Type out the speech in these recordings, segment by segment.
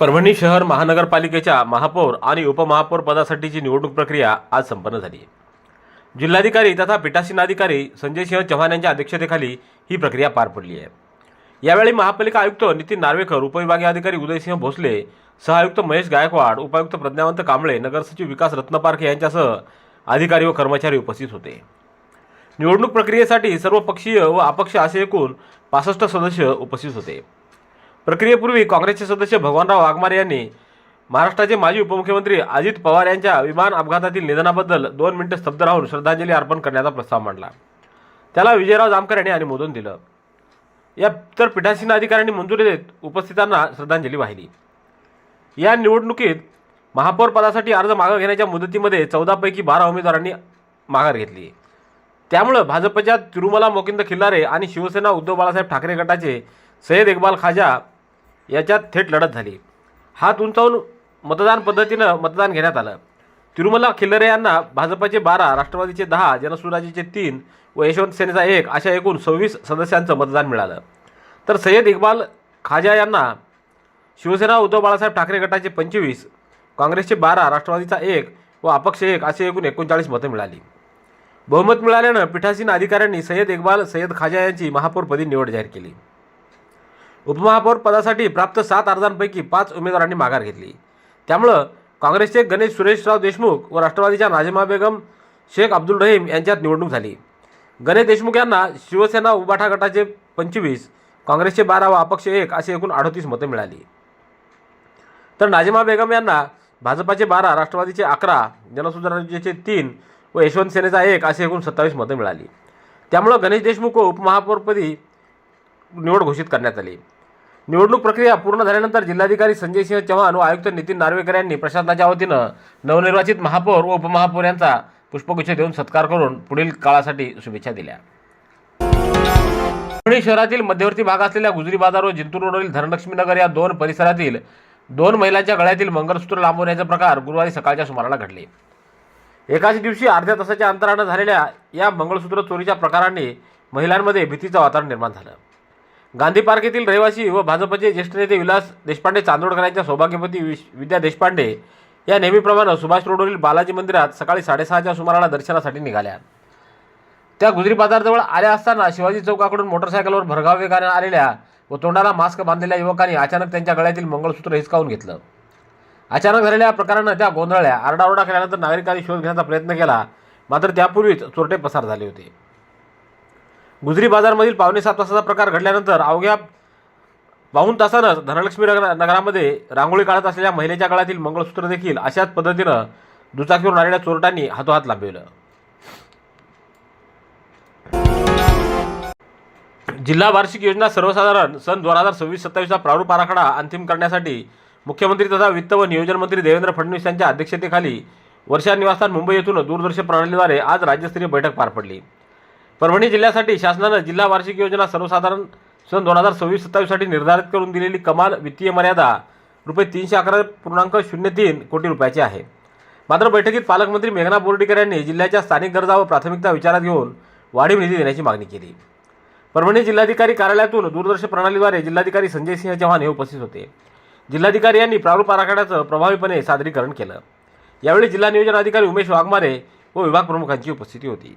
परभणी शहर महानगरपालिकेच्या महापौर आणि उपमहापौर पदासाठीची निवडणूक प्रक्रिया आज संपन्न झाली. जिल्हाधिकारी तथा पीठासीनाधिकारी संजय सिंह चव्हाण यांच्या अध्यक्षतेखाली ही प्रक्रिया पार पडली आहे. यावेळी महापालिका आयुक्त नितीन नार्वेकर उपविभागीय अधिकारी उदयसिंह भोसले सहआयुक्त महेश गायकवाड उपायुक्त प्रज्ञावंत कांबळे नगरसचिव विकास रत्नपारखे यांच्यासह अधिकारी व कर्मचारी उपस्थित होते. निवडणूक प्रक्रियेसाठी सर्व पक्षीय व अपक्ष असे एकूण पासष्ट सदस्य उपस्थित होते. प्रक्रियेपूर्वी काँग्रेसचे सदस्य भगवानराव वाघमारे यांनी महाराष्ट्राचे माजी उपमुख्यमंत्री अजित पवार यांच्या विमान अपघातातील निधनाबद्दल दोन मिनिटं स्तब्ध राहून श्रद्धांजली अर्पण करण्याचा प्रस्ताव मांडला. त्याला विजयराव जामकर यांनी अनुमोदन दिलं. या तर पीठासीन अधिकाऱ्यांनी मंजुरी देत उपस्थितांना श्रद्धांजली वाहिली. या निवडणुकीत महापौर पदासाठी अर्ज मागं घेण्याच्या मुदतीमध्ये चौदापैकी बारा उमेदवारांनी माघार घेतली. त्यामुळं भाजपच्या तिरुमला मोकिंद खिल्लारे आणि शिवसेना उद्धव बाळासाहेब ठाकरे गटाचे सय्यद इक्बाल खाजा याच्यात थेट लढत झाली. हात उंचावून मतदान पद्धतीनं मतदान घेण्यात आलं. तिरुमला खिल्लरे यांना भाजपचे बारा राष्ट्रवादीचे दहा जनसुराजीचे तीन व यशवंत सेनेचा एक अशा एकूण सव्वीस सदस्यांचं मतदान मिळालं. तर सय्यद इक्बाल खाजा यांना शिवसेना उद्धव बाळासाहेब ठाकरे गटाचे पंचवीस काँग्रेसचे बारा राष्ट्रवादीचा एक व अपक्ष एक असे एकूण एकोणचाळीस मतं मिळाली. बहुमत मिळाल्यानं पीठासीन अधिकाऱ्यांनी सय्यद इक्बाल सय्यद खाजा यांची महापौरपदी निवड जाहीर केली. उपमहापौर पदासाठी प्राप्त सात अर्जांपैकी पाच उमेदवारांनी माघार घेतली. त्यामुळं काँग्रेसचे गणेश सुरेशराव देशमुख व राष्ट्रवादीच्या नाजिमा बेगम शेख अब्दुल रहीम यांच्यात निवडणूक झाली. गणेश देशमुख यांना शिवसेना उबाठा गटाचे पंचवीस काँग्रेसचे बारा व अपक्ष एक असे एकूण अडतीस मतं मिळाली. तर नाजिमा बेगम यांना भाजपाचे बारा राष्ट्रवादीचे अकरा जनसुधारणेचे तीन व यशवंत सेनेचा एक असे एकूण सत्तावीस मतं मिळाली. त्यामुळं गणेश देशमुख व उपमहापौरपदी निवड घोषित करण्यात आली. निवडणूक प्रक्रिया पूर्ण झाल्यानंतर जिल्हाधिकारी संजय सिंह चव्हाण व आयुक्त नितीन नार्वेकर यांनी प्रशासनाच्या वतीनं नवनिर्वाचित महापौर व उपमहापौर यांचा पुष्पगुच्छ देऊन सत्कार करून पुढील काळासाठी शुभेच्छा दिल्या. पुणे शहरातील मध्यवर्ती भाग असलेल्या गुजरी बाजार व जिंतूर रोडवरील धनलक्ष्मी नगर या दोन परिसरातील दोन महिलांच्या गळ्यातील मंगळसूत्र लांबवण्याचे प्रकार गुरुवारी सकाळच्या सुमाराला घडले. एकाच दिवशी अर्ध्या तासाच्या अंतरानं झालेल्या या मंगळसूत्र चोरीच्या प्रकाराने महिलांमध्ये भीतीचं वातावरण निर्माण झालं. गांधी पार्क येथील रहिवासी व भाजपचे ज्येष्ठ नेते विलास देशपांडे चांदोडकर यांच्या सौभाग्यवती विश- विद्या देशपांडे या नेहमीप्रमाणे सुभाष रोडवरील बालाजी मंदिरात सकाळी साडेसहाच्या सुमाराला दर्शनासाठी निघाल्या. त्या गुजरी बाजारजवळ आल्या असताना शिवाजी चौकाकडून मोटरसायकलवर भरधाव वेगाने आलेल्या व तोंडाला मास्क बांधलेल्या युवकांनी अचानक त्यांच्या गळ्यातील मंगळसूत्र हिसकावून घेतलं. अचानक झालेल्या प्रकारानं त्या गोंधळल्या. आरडाओरडा केल्यानंतर नागरिकांनी शोध घेण्याचा प्रयत्न केला. मात्र त्यापूर्वीच चोरटे पसार झाले होते. गुजरी बाजारमधील पावणे सात तासाचा प्रकार घडल्यानंतर अवघ्या पाऊन तासानंच धनलक्ष्मी नगर नगरामध्ये रांगोळी काढत असलेल्या महिलेच्या गळ्यातील मंगळसूत्र देखील अशाच पद्धतीनं दुचाकीवरून आलेल्या चोरट्यांनी हातोहात लाभविलं जिल्हा वार्षिक योजना सर्वसाधारण सन दोन हजार सव्वीस सत्तावीसचा प्रारूप आराखडा अंतिम करण्यासाठी मुख्यमंत्री तथा वित्त व नियोजन मंत्री देवेंद्र फडणवीस यांच्या अध्यक्षतेखाली वर्षा निवासस्थान मुंबई येथून दूरदर्शन प्रणालीद्वारे आज राज्यस्तरीय बैठक पार पडली. परभणी जिल्ह्यासाठी शासनानं जिल्हा वार्षिक योजना सर्वसाधारण सन दोन हजार सव्वीस सत्तावीससाठी निर्धारित करून दिलेली कमाल वित्तीय मर्यादा रुपये तीनशे अकरा पूर्णांक शून्य तीन कोटी रुपयाची आहे. मात्र बैठकीत पालकमंत्री मेघना बोर्डीकर यांनी जिल्ह्याच्या स्थानिक गरजा व प्राथमिकता विचारात घेऊन वाढीव निधी देण्याची मागणी केली. परभणी जिल्हाधिकारी कार्यालयातून दूरदर्शन प्रणालीद्वारे जिल्हाधिकारी संजय सिंह चव्हाण हे उपस्थित होते. जिल्हाधिकारी यांनी प्रारूप आराखड्याचं प्रभावीपणे सादरीकरण केलं. यावेळी जिल्हा नियोजन अधिकारी उमेश वाघमारे व विभाग प्रमुखांची उपस्थिती होती.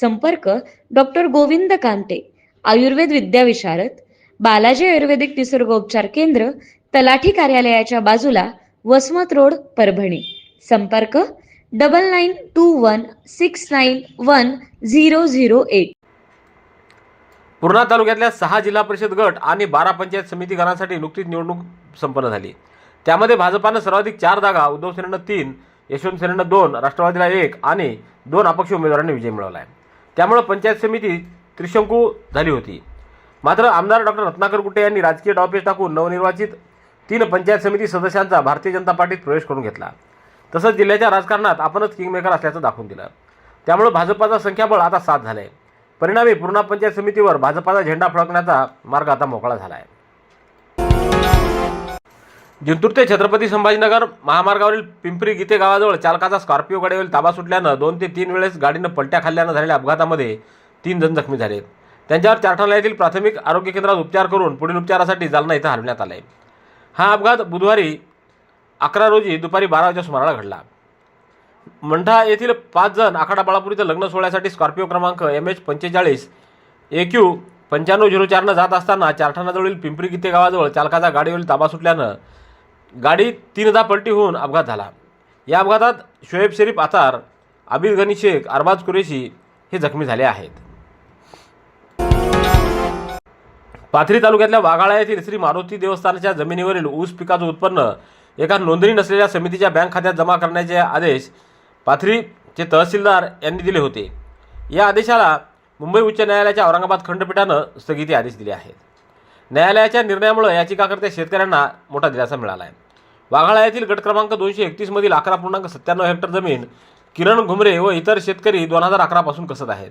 संपर्क डॉक्टर गोविंद कांते आयुर्वेद विद्याविशारद बालाजी आयुर्वेदिक निसर्गोपचार केंद्र तलाठी कार्यालयाच्या बाजूला वसमत रोड परभणी. संपर्क double nine two one six nine one zero zero eight. Purna तालुक्यातल्या सहा जिल्हा परिषद गट आणि बारा पंचायत समिती गणांसाठी नुकतीच निवडणूक संपन्न झाली. त्यामध्ये भाजपानं सर्वाधिक चार जागा उद्धव सेनेनं तीन यशवंत सेनेनं दोन राष्ट्रवादीला एक आणि दोन अपक्ष उमेदवारांनी विजय मिळवला आहे. त्यामुळे पंचायत समिती त्रिशंकू झाली होती. मात्र आमदार डॉक्टर रत्नाकर गुट्टे यांनी राजकीय डावपेच टाकून नवनिर्वाचित तीन पंचायत समिती सदस्यांचा भारतीय जनता पार्टीत प्रवेश करून घेतला. तसंच जिल्ह्याच्या राजकारणात आपणच किंगमेकर असल्याचं दाखवून दिलं. त्यामुळे भाजपाचा संख्याबळ आता सात झालं आहे परिणामी पूर्णा पंचायत समितीवर भाजपाचा झेंडा फडकण्याचा मार्ग आता मोकळा झाला आहे जिंतूर ते छत्रपती संभाजीनगर महामार्गावरील पिंपरी गीते गावाजवळ चालकाचा स्कॉर्पिओ गाडीवरील ताबा सुटल्यानं दोन ते तीन वेळेस गाडीनं पलट्या खाल्ल्यानं झालेल्या अपघातामध्ये तीन जण जखमी झाले. त्यांच्यावर चारठाणा येथील प्राथमिक आरोग्य केंद्रात उपचार करून पुढील उपचारासाठी जालना इथं हलवण्यात आहे हा अपघात बुधवारी अकरा रोजी दुपारी बारा वाजच्या सुमाराला घडला. मंठा येथील पाच जण आखाडा बाळापूर इथं लग्न सोहळ्यासाठी स्कॉर्पिओ क्रमांक एम एच पंचेचाळीस ए क्यू पंच्याण्णव झिरो चारनं जात असताना चारठाणाजवळील पिंपरी गीते गावाजवळ चालकाचा गाडीवरील ताबा सुटल्यानं गाडी तीनदा पलटी होऊन अपघात झाला. या अपघातात शोएब शरीफ आतार आबिद गनी शेख अरबाज कुरेशी हे जखमी झाले आहेत. पाथरी तालुक्यातल्या वाघाळा येथील श्री मारुती देवस्थानाच्या जमिनीवरील ऊस पिकाचं उत्पन्न एका नोंदणी नसलेल्या समितीच्या बँक खात्यात जमा करण्याचे आदेश पाथरीचे तहसीलदार यांनी दिले होते. या आदेशाला मुंबई उच्च न्यायालयाच्या औरंगाबाद खंडपीठानं स्थगिती आदेश दिले आहेत. न्यायालयाच्या निर्णयामुळे याचिकाकर्त्या शेतकऱ्यांना मोठा दिलासा मिळाला आहे. वाघाळ्यातील गट क्रमांक दोनशे एकतीसमधील अकरा पूर्णांक सत्त्याण्णव हेक्टर जमीन किरण घुमरे व इतर शेतकरी दोन हजार अकरापासून कसत आहेत?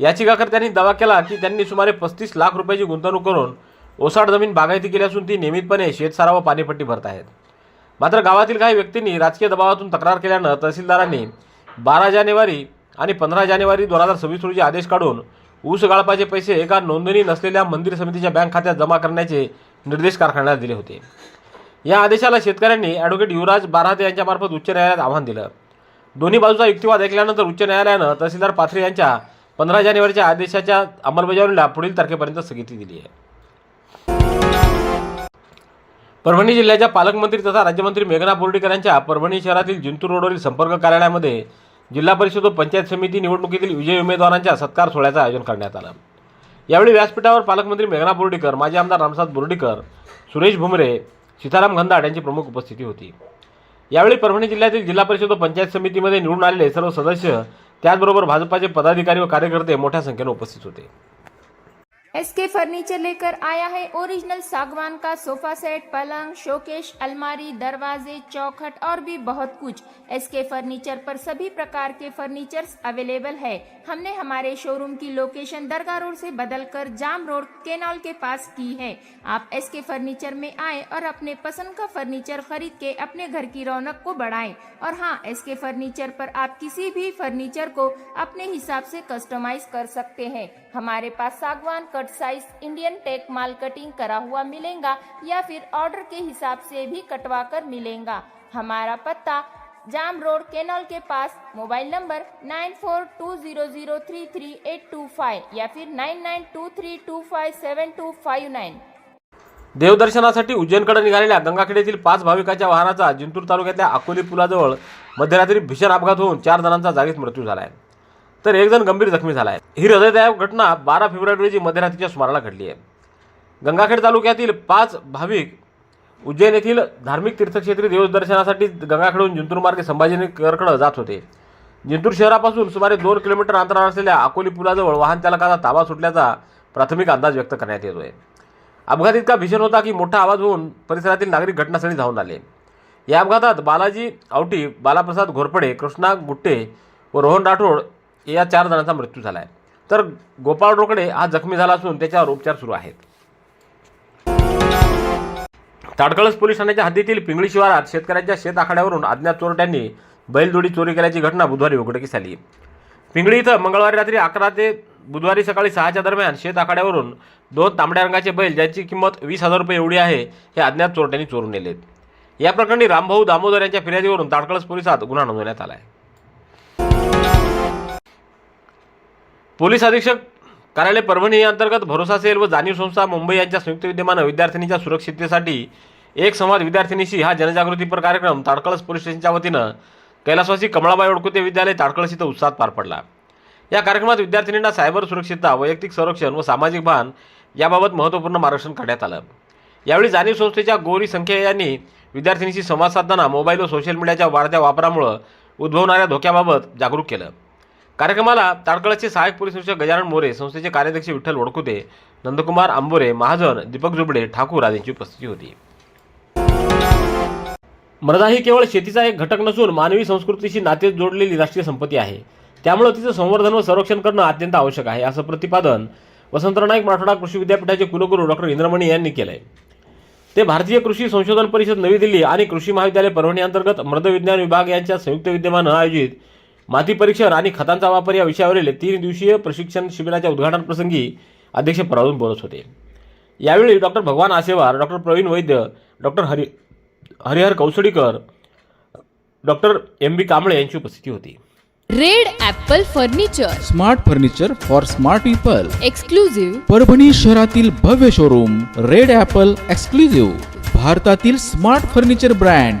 याचिकाकर्त्यांनी दावा केला की त्यांनी सुमारे पस्तीस लाख रुपयाची गुंतवणूक करून ओसाड जमीन बागायती केली असून ती नियमितपणे शेतसारा व पाणीपट्टी भरत आहेत. मात्र गावातील काही व्यक्तींनी राजकीय दबावातून तक्रार केल्यानं तहसीलदारांनी बारा जानेवारी आणि पंधरा जानेवारी दोन हजार सव्वीस रोजी आदेश काढून ऊस गाळपाचे पैसे एका नोंदणी नसलेल्या मंदिर समितीच्या बँक खात्यात जमा करण्याचे निर्देश कारखान्याला दिले होते. या आदेशाला शेतकऱ्यांनी ॲडव्होकेट युवराज बाराते यांच्यामार्फत उच्च न्यायालयात आव्हान दिलं. दोन्ही बाजूचा युक्तिवाद ऐकल्यानंतर उच्च न्यायालयानं तहसीलदार पाथरे यांच्या पंधरा जानेवारीच्या आदेशाच्या अंमलबजावणीला पुढील तारखेपर्यंत स्थगिती दिली आहे. परभणी जिल्ह्याच्या पालकमंत्री तथा राज्यमंत्री मेघना बोर्डीकर यांच्या परभणी शहरातील जिंतूर रोडवरील संपर्क कार्यालयामध्ये जिल्हा परिषद व पंचायत समिती निवडणुकीतील विजयी उमेदवारांच्या सत्कार सोहळ्याचं आयोजन करण्यात आलं. यावेळी व्यासपीठावर पालकमंत्री मेघना बोर्डीकर माजी आमदार रामसाद बोर्डीकर सुरेश भुमरे सीताराम घनदाट यांची प्रमुख उपस्थिती होती. यावेळी परभणी जिल्ह्यातील जिल्हा परिषद व पंचायत समितीमध्ये निवडून आलेले सर्व सदस्य त्याचबरोबर भाजपाचे पदाधिकारी व कार्यकर्ते मोठ्या संख्येने उपस्थित होते. एस के फर्नीचर लेकर आया है ओरिजिनल सागवान का सोफा सेट पलंग शोकेश अलमारी, दरवाजे, चौखट और भी बहुत कुछ। एस के फर्नीचर पर सभी प्रकार के फर्नीचर्स अवेलेबल है। हमने हमारे शोरूम की लोकेशन दरगाह रोड से बदलकर जाम रोड केनॉल के पास की है। आप एस के फर्नीचर में आए और अपने पसंद का फर्नीचर खरीद के अपने घर की रौनक को बढ़ाएँ। और हाँ एस के फर्नीचर पर आप किसी भी फर्नीचर को अपने हिसाब से कस्टमाइज कर सकते हैं। हमारे पास सागवान कट साइज इंडियन टेक माल कटिंग करा हुआ मिलेगा या फिर ऑर्डर के हिसाब से भी कटवा कर मिलेगा। हमारा पत्ता जाम रोड केनॉल के pass mobile number nine four two zero zero three three eight two five या फिर nine nine two three two five seven two five nine देवदर्शनासाठी उज्जैनकडे निघालेल्या गंगाखेड पाच भाविकांच्या वाहनाचा जिंतूर तालुक्यातल्या अकोली पुलाजवळ मध्यरात्री भीषण अपघात होऊन चार जणांचा जागीच मृत्यू झाला आहे. तर एक जण गंभीर जखमी झाला आहे ही हृदयदायक घटना बारा फेब्रुवारी रोजी मध्यरात्रीच्या सुमाराला घडली आहे. गंगाखेड तालुक्यातील पाच भाविक उज्जैन येथील धार्मिक तीर्थक्षेत्री देवदर्शनासाठी गंगाखेडून जिंतूर मार्गे संभाजीनगरकडे जात होते. जिंतूर शहरापासून सुमारे दोन किलोमीटर अंतरावर असलेल्या अकोली पुलाजवळ वाहन चालकाचा ताबा सुटल्याचा प्राथमिक अंदाज व्यक्त करण्यात येतो आहे अपघात इतका भीषण होता की मोठा आवाज होऊन परिसरातील नागरिक घटनास्थळी धावून आले. या अपघातात बालाजी आवटी बालाप्रसाद घोरपडे कृष्णा गुट्टे व रोहन राठोड या चार जणांचा मृत्यू झाला आहे तर गोपाळ रोकडे हा जखमी झाला असून त्याच्यावर उपचार सुरू आहेत. ताडकळस पोलीस ठाण्याच्या हद्दीतील पिंगळी शिवारात शेतकऱ्यांच्या शेत आखाड्यावरून अज्ञात चोरट्यांनी बैलजोडी चोरी केल्याची घटना बुधवारी उघडकीस आली. पिंगळी इथं मंगळवारी रात्री अकरा ते बुधवारी सकाळी सहाच्या दरम्यान शेत आखाड्यावरून दोन तांबड्या रंगाचे बैल ज्यांची किंमत वीस हजार रुपये एवढी आहे हे अज्ञात चोरट्यांनी चोरून नेलेत. या प्रकरणी रामभाऊ दामोदर यांच्या फिर्यादीवरून ताडकळस पोलिसात गुन्हा नोंदवण्यात आला आहे पोलीस अधीक्षक कार्यालय परभणी या अंतर्गत भरोसा सेल व जाणीव संस्था मुंबई यांच्या संयुक्त विद्यमानं विद्यार्थिनीच्या सुरक्षिततेसाठी एक संवाद विद्यार्थिनीशी हा जनजागृतीपर कार्यक्रम ताडकळस पोलीस स्टेशनच्या वतीनं कैलासवासी कमळाबाई ओडकुते विद्यालय ताडकळस इथं उत्साहात पार पडला. या कार्यक्रमात विद्यार्थिनींना सायबर सुरक्षितता वैयक्तिक संरक्षण व सामाजिक भान याबाबत महत्त्वपूर्ण मार्गदर्शन करण्यात आलं. यावेळी जाणीव संस्थेच्या गौरी संख्या यांनी विद्यार्थिनीशी संवाद साधताना मोबाईल व सोशल मीडियाच्या वाढत्या वापरामुळं उद्भवणाऱ्या धोक्याबाबत जागरूक केलं. कार्यक्रमाला ताडकळचे सहाय्यक पोलीस निरीक्षक गजानन मोरे संस्थेचे कार्याध्यक्ष विठ्ठल वडकुते नंदकुमार आंबोरे महाजन दीपक जुबडे ठाकूर आदींची उपस्थिती होती. मृदा ही केवळ शेतीचा एक घटक नसून मानवी संस्कृतीशी नाते जोडलेली राष्ट्रीय संपत्ती आहे. त्यामुळे तिचं संवर्धन व संरक्षण करणं अत्यंत आवश्यक आहे असं प्रतिपादन वसंतराव नाईक मराठवाडा कृषी विद्यापीठाचे कुलगुरू डॉक्टर इंद्रमणी यांनी केलंय. ते भारतीय कृषी संशोधन परिषद नवी दिल्ली आणि कृषी महाविद्यालय परभणी अंतर्गत मृदविज्ञान विभाग यांच्या संयुक्त विद्यमानं आयोजित माती परीक्षण आणि खतांचा वापर या विषयावरील तीन दिवसीय प्रशिक्षण शिबिराच्या उद्घाटन प्रसंगी अध्यक्षपदावरून बोलत होते. यावेळी doctor Bhagwan Asewar doctor Praveen Vaidya doctor Hari Harihar Kausadikar doctor M B Kamble यांची उपस्थिती होती. Red apple furniture. Smart furniture for smart people. Exclusive Parbhani शहरातील भव्य शोरूम रेड ॲपल एक्सक्लुझिव्ह. भारतातील smart furniture brand.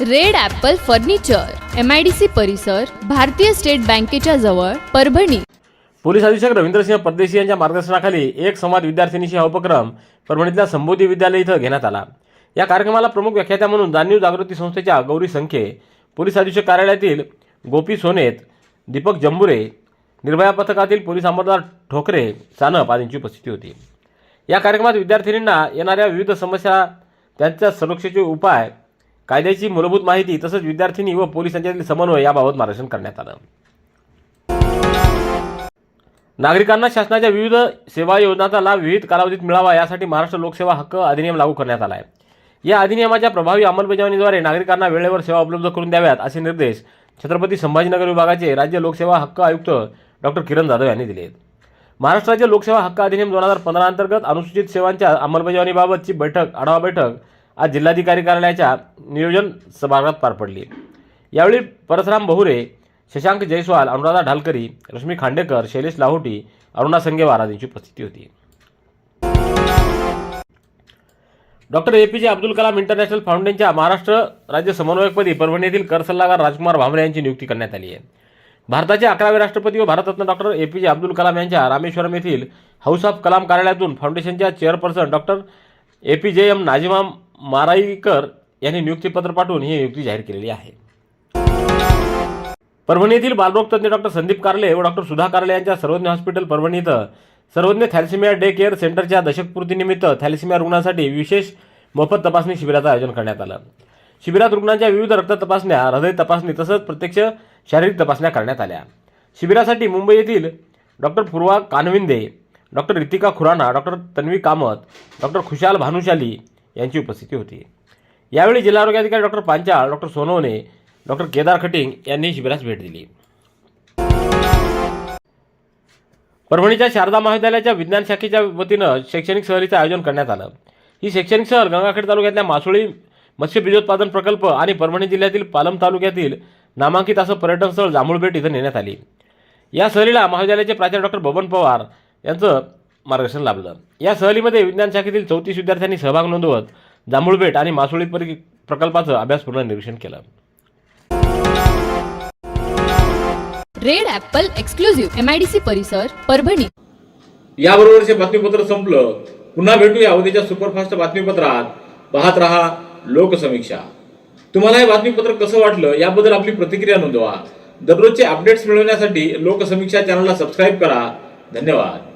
Red apple furniture M I D C परिसर भारतीय state बँकेच्या जवळ परभणी. पोलीस अधीक्षक रवींद्रसिंह परदेशी यांच्या मार्गदर्शनाखाली एक संवाद विद्यार्थिनीशी हा उपक्रम परभणीतल्या संबोधी विद्यालय इथं घेण्यात आला. या कार्यक्रमाला प्रमुख व्याख्यात्या म्हणून जाणीव जागृती संस्थेच्या गौरी संखे पोलीस अधीक्षक कार्यालयातील गोपी सोनेत दीपक जंबुरे निर्भया पथकातील पोलीस अंमलदार ठोकरे सानप आदींची उपस्थिती होती. या कार्यक्रमात विद्यार्थिनींना येणाऱ्या विविध समस्या त्यांच्या सुरक्षेचे उपाय कायद्याची मूलभूत माहिती तसंच विद्यार्थिनी व पोलिसांच्यातील समन्वय याबाबत मार्गदर्शन करण्यात आलं. नागरिकांना शासनाच्या विविध सेवा योजनांचा लाभ विविध कालावधीत मिळावा यासाठी महाराष्ट्र लोकसेवा हक्क अधिनियम लागू करण्यात आला आहे या अधिनियमाच्या प्रभावी अंमलबजावणीद्वारे नागरिकांना वेळेवर सेवा उपलब्ध करून द्याव्यात असे निर्देश छत्रपती संभाजीनगर विभागाचे राज्य लोकसेवा हक्क आयुक्त डॉक्टर किरण जाधव यांनी दिले आहेत. महाराष्ट्र राज्य लोकसेवा हक्क अधिनियम दोन हजार पंधरा अंतर्गत अनुसूचित सेवांच्या अंमलबजावणीबाबतची बैठक आढावा बैठक आज जिल्हाधिकारी कार्यालयाच्या नियोजन सभागृहात पार पडली. यावेळी परसराम बहुरे शशांक जयस्वाल अनुराधा ढालकरी रश्मी खांडेकर शैलेश लाहोटी अरुणा संगेवार आदींची उपस्थिती होती. डॉक्टर ए पी जे अब्दुल कलाम इंटरनॅशनल फाउंडेशनच्या महाराष्ट्र राज्य समन्वयकपदी परभणी येथील कर सल्लागार राजकुमार भामरे यांची नियुक्ती करण्यात आली आहे. भारताचे अकरावे राष्ट्रपती व भारतरत्न डॉक्टर ए पी जे अब्दुल कलाम यांच्या रामेश्वरम येथील हाऊस ऑफ कलाम कार्यालयातून फाउंडेशनच्या chairperson doctor A P J M. Najima Maraikar यांनी नियुक्तीपत्र पाठवून ही नियुक्ती जाहीर केलेली आहे. परभणी येथील बालरोग तज्ञ डॉक्टर संदीप कारले व डॉक्टर सुधा कारले यांच्या सर्वज्ञ हॉस्पिटल परभणी इथं सर्वज्ञ थॅलिसिमिया डे केअर सेंटरच्या दशकपूर्तीनिमित्त थॅलिसिमिया रुग्णांसाठी विशेष मोफत तपासणी शिबिराचं आयोजन करण्यात आलं. शिबिरात रुग्णांच्या विविध रक्त तपासण्या हृदय तपासणी तसंच प्रत्यक्ष शारीरिक तपासण्या करण्यात आल्या. शिबिरासाठी मुंबई येथील doctor Purva Kanvinde doctor Ritika Khurana doctor Tanvi Kamat doctor Khushal Bhanushali यांची उपस्थिती होती. यावेळी जिल्हा आरोग्याधिकारी doctor Panchal doctor Sonawane doctor Kedar Khating यांनी शिबिरास भेट दिली. परभणीच्या शारदा महाविद्यालयाच्या विज्ञान शाखेच्या वतीनं शैक्षणिक सहलीचं आयोजन करण्यात आलं. ही शैक्षणिक सहल गंगाखेड तालुक्यातल्या मासोळी मत्स्य बीजोत्पादन प्रकल्प आणि परभणी जिल्ह्यातील पालम तालुक्यातील नामांकित असं पर्यटन स्थळ जांभूळबेट इथं नेण्यात आली. या सहलीला महाविद्यालयाचे प्राचार्य डॉक्टर बबन पवार यांचं मार्गदर्शन लाभलं या सहलीमध्ये विज्ञान शाखेतील चौतीस विद्यार्थ्यांनी सहभाग नोंदवत जांभूळबेट आणि मासोळी परि प्रकल्पाचं अभ्यासपूर्ण निरीक्षण केलं. Red apple exclusive M I D C परिसर परभणी. याबरोबरचे बातमीपत्र संपलं पुन्हा भेटूया उद्याच्या सुपरफास्ट बातमीपत्रात. पाहत रहा लोकसमीक्षा. तुम्हाला हे बातमीपत्र कसं वाटलं याबद्दल आपली प्रतिक्रिया नोंदवा. दररोजचे अपडेट्स मिळवण्यासाठी लोकसमीक्षा चॅनलला सबस्क्राईब करा. धन्यवाद.